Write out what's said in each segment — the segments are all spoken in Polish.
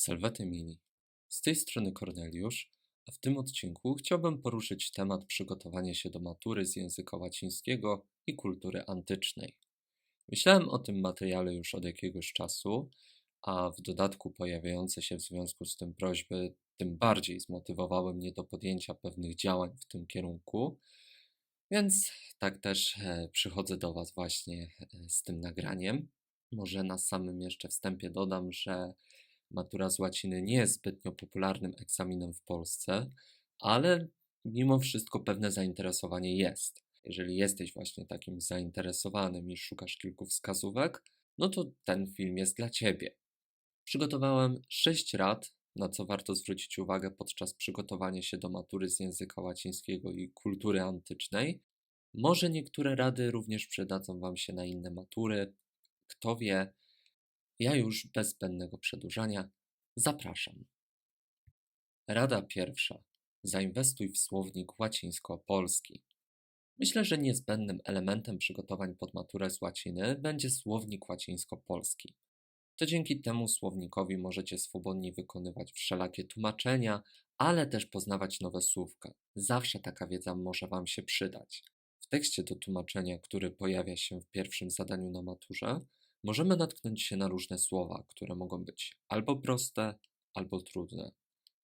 Salvete Mini. Z tej strony Korneliusz, a w tym odcinku chciałbym poruszyć temat przygotowania się do matury z języka łacińskiego i kultury antycznej. Myślałem o tym materiale już od jakiegoś czasu, a w dodatku pojawiające się w związku z tym prośby tym bardziej zmotywowały mnie do podjęcia pewnych działań w tym kierunku. Więc tak też e, przychodzę do Was właśnie e, z tym nagraniem. Może na samym jeszcze wstępie dodam, że matura z łaciny nie jest zbytnio popularnym egzaminem w Polsce, ale mimo wszystko pewne zainteresowanie jest. Jeżeli jesteś właśnie takim zainteresowanym i szukasz kilku wskazówek, no to ten film jest dla Ciebie. Przygotowałem 6 rad, na co warto zwrócić uwagę podczas przygotowania się do matury z języka łacińskiego i kultury antycznej. Może niektóre rady również przydadzą Wam się na inne matury. Kto wie, ja już bez zbędnego przedłużania zapraszam. Rada pierwsza. Zainwestuj w słownik łacińsko-polski. Myślę, że niezbędnym elementem przygotowań pod maturę z łaciny będzie słownik łacińsko-polski. To dzięki temu słownikowi możecie swobodnie wykonywać wszelakie tłumaczenia, ale też poznawać nowe słówka. Zawsze taka wiedza może Wam się przydać. W tekście do tłumaczenia, który pojawia się w pierwszym zadaniu na maturze, możemy natknąć się na różne słowa, które mogą być albo proste, albo trudne.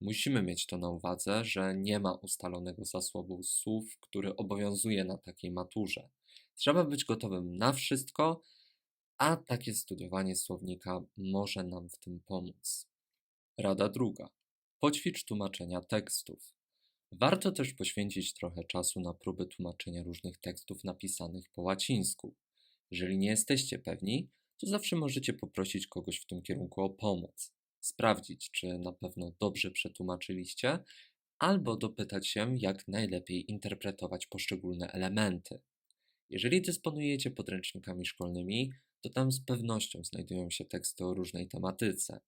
Musimy mieć to na uwadze, że nie ma ustalonego zasobu słów, który obowiązuje na takiej maturze. Trzeba być gotowym na wszystko, a takie studiowanie słownika może nam w tym pomóc. Rada druga. Poćwicz tłumaczenia tekstów. Warto też poświęcić trochę czasu na próby tłumaczenia różnych tekstów napisanych po łacińsku. Jeżeli nie jesteście pewni, to zawsze możecie poprosić kogoś w tym kierunku o pomoc, sprawdzić, czy na pewno dobrze przetłumaczyliście, albo dopytać się, jak najlepiej interpretować poszczególne elementy. Jeżeli dysponujecie podręcznikami szkolnymi, to tam z pewnością znajdują się teksty o różnej tematyce.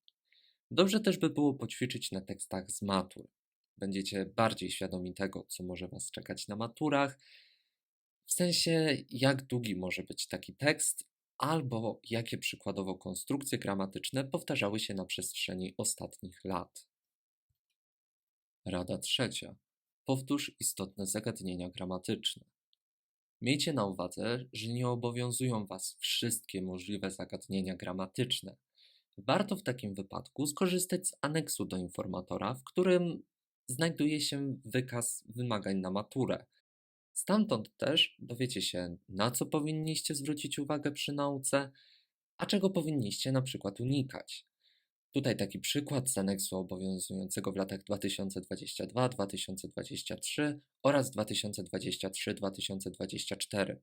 Dobrze też by było poćwiczyć na tekstach z matur. Będziecie bardziej świadomi tego, co może Was czekać na maturach, w sensie jak długi może być taki tekst, albo jakie przykładowo konstrukcje gramatyczne powtarzały się na przestrzeni ostatnich lat. Rada trzecia. Powtórz istotne zagadnienia gramatyczne. Miejcie na uwadze, że nie obowiązują Was wszystkie możliwe zagadnienia gramatyczne. Warto w takim wypadku skorzystać z aneksu do informatora, w którym znajduje się wykaz wymagań na maturę. Stamtąd też dowiecie się, na co powinniście zwrócić uwagę przy nauce, a czego powinniście na przykład unikać. Tutaj taki przykład z aneksu obowiązującego w latach 2022-2023 oraz 2023-2024.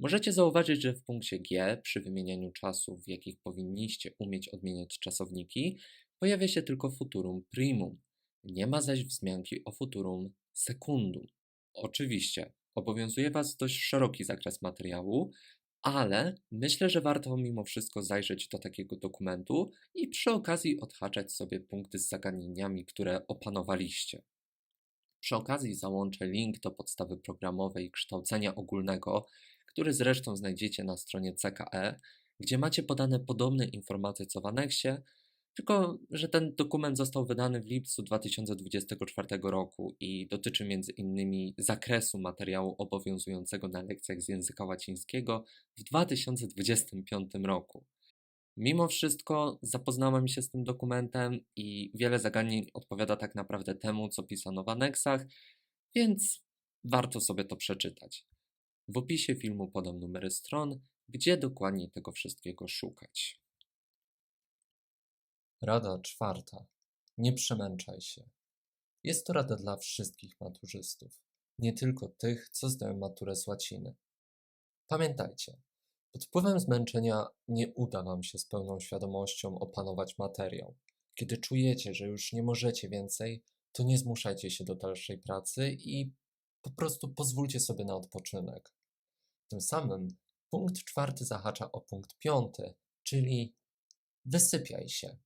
Możecie zauważyć, że w punkcie G przy wymienianiu czasów, w jakich powinniście umieć odmieniać czasowniki, pojawia się tylko futurum primum. Nie ma zaś wzmianki o futurum secundum. Oczywiście, obowiązuje Was dość szeroki zakres materiału, ale myślę, że warto mimo wszystko zajrzeć do takiego dokumentu i przy okazji odhaczać sobie punkty z zagadnieniami, które opanowaliście. Przy okazji załączę link do podstawy programowej kształcenia ogólnego, który zresztą znajdziecie na stronie CKE, gdzie macie podane podobne informacje co w aneksie, tylko że ten dokument został wydany w lipcu 2024 roku i dotyczy między innymi zakresu materiału obowiązującego na lekcjach z języka łacińskiego w 2025 roku. Mimo wszystko zapoznałem się z tym dokumentem i wiele zagadnień odpowiada tak naprawdę temu, co pisano w aneksach, więc warto sobie to przeczytać. W opisie filmu podam numery stron, gdzie dokładnie tego wszystkiego szukać. Rada czwarta. Nie przemęczaj się. Jest to rada dla wszystkich maturzystów, nie tylko tych, co zdają maturę z łaciny. Pamiętajcie, pod wpływem zmęczenia nie uda Wam się z pełną świadomością opanować materiał. Kiedy czujecie, że już nie możecie więcej, to nie zmuszajcie się do dalszej pracy i po prostu pozwólcie sobie na odpoczynek. Tym samym punkt czwarty zahacza o punkt piąty, czyli wysypiaj się.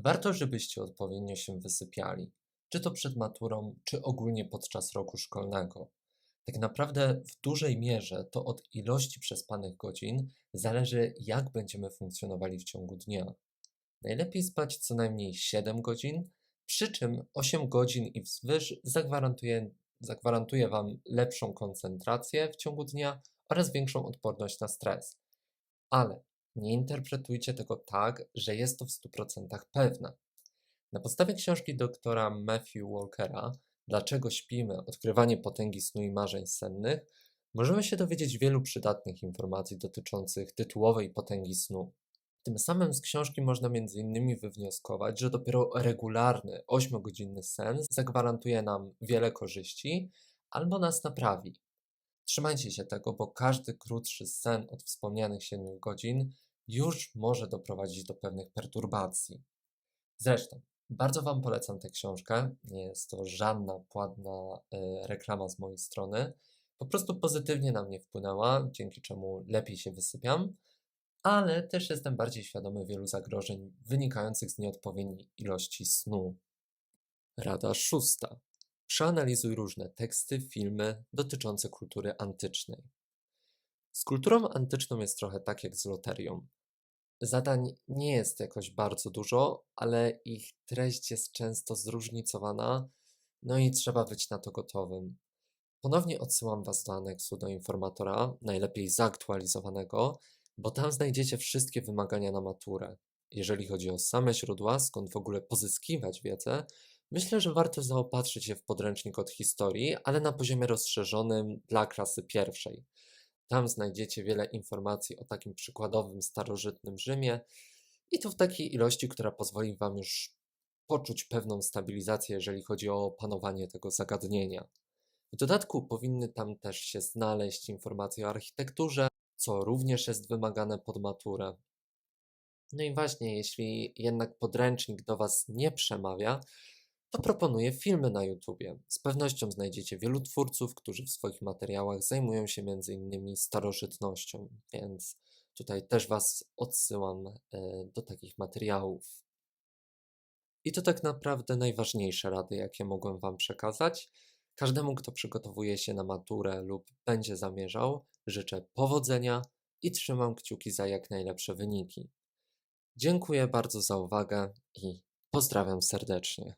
Warto, żebyście odpowiednio się wysypiali, czy to przed maturą, czy ogólnie podczas roku szkolnego. Tak naprawdę w dużej mierze to od ilości przespanych godzin zależy, jak będziemy funkcjonowali w ciągu dnia. Najlepiej spać co najmniej 7 godzin, przy czym 8 godzin i wzwyż zagwarantuje, zagwarantuje Wam lepszą koncentrację w ciągu dnia oraz większą odporność na stres. Ale nie interpretujcie tego tak, że jest to w 100% pewne. Na podstawie książki doktora Matthew Walkera Dlaczego śpimy? Odkrywanie potęgi snu i marzeń sennych możemy się dowiedzieć wielu przydatnych informacji dotyczących tytułowej potęgi snu. Tym samym z książki można m.in. wywnioskować, że dopiero regularny 8-godzinny sen zagwarantuje nam wiele korzyści albo nas naprawi. Trzymajcie się tego, bo każdy krótszy sen od wspomnianych 7 godzin już może doprowadzić do pewnych perturbacji. Zresztą, bardzo Wam polecam tę książkę. Nie jest to żadna płatna e, reklama z mojej strony. Po prostu pozytywnie na mnie wpłynęła, dzięki czemu lepiej się wysypiam, ale też jestem bardziej świadomy wielu zagrożeń wynikających z nieodpowiedniej ilości snu. Rada szósta. Przeanalizuj różne teksty, filmy dotyczące kultury antycznej. Z kulturą antyczną jest trochę tak jak z loterią. Zadań nie jest jakoś bardzo dużo, ale ich treść jest często zróżnicowana, no i trzeba być na to gotowym. Ponownie odsyłam Was do aneksu do informatora, najlepiej zaktualizowanego, bo tam znajdziecie wszystkie wymagania na maturę. Jeżeli chodzi o same źródła, skąd w ogóle pozyskiwać wiedzę, myślę, że warto zaopatrzyć się w podręcznik od historii, ale na poziomie rozszerzonym dla klasy pierwszej. Tam znajdziecie wiele informacji o takim przykładowym starożytnym Rzymie i to w takiej ilości, która pozwoli Wam już poczuć pewną stabilizację, jeżeli chodzi o opanowanie tego zagadnienia. W dodatku powinny tam też się znaleźć informacje o architekturze, co również jest wymagane pod maturę. No i właśnie, jeśli jednak podręcznik do Was nie przemawia, to proponuję filmy na YouTubie. Z pewnością znajdziecie wielu twórców, którzy w swoich materiałach zajmują się m.in. starożytnością, więc tutaj też Was odsyłam e, do takich materiałów. I to tak naprawdę najważniejsze rady, jakie mogłem Wam przekazać. Każdemu, kto przygotowuje się na maturę lub będzie zamierzał, życzę powodzenia i trzymam kciuki za jak najlepsze wyniki. Dziękuję bardzo za uwagę i pozdrawiam serdecznie.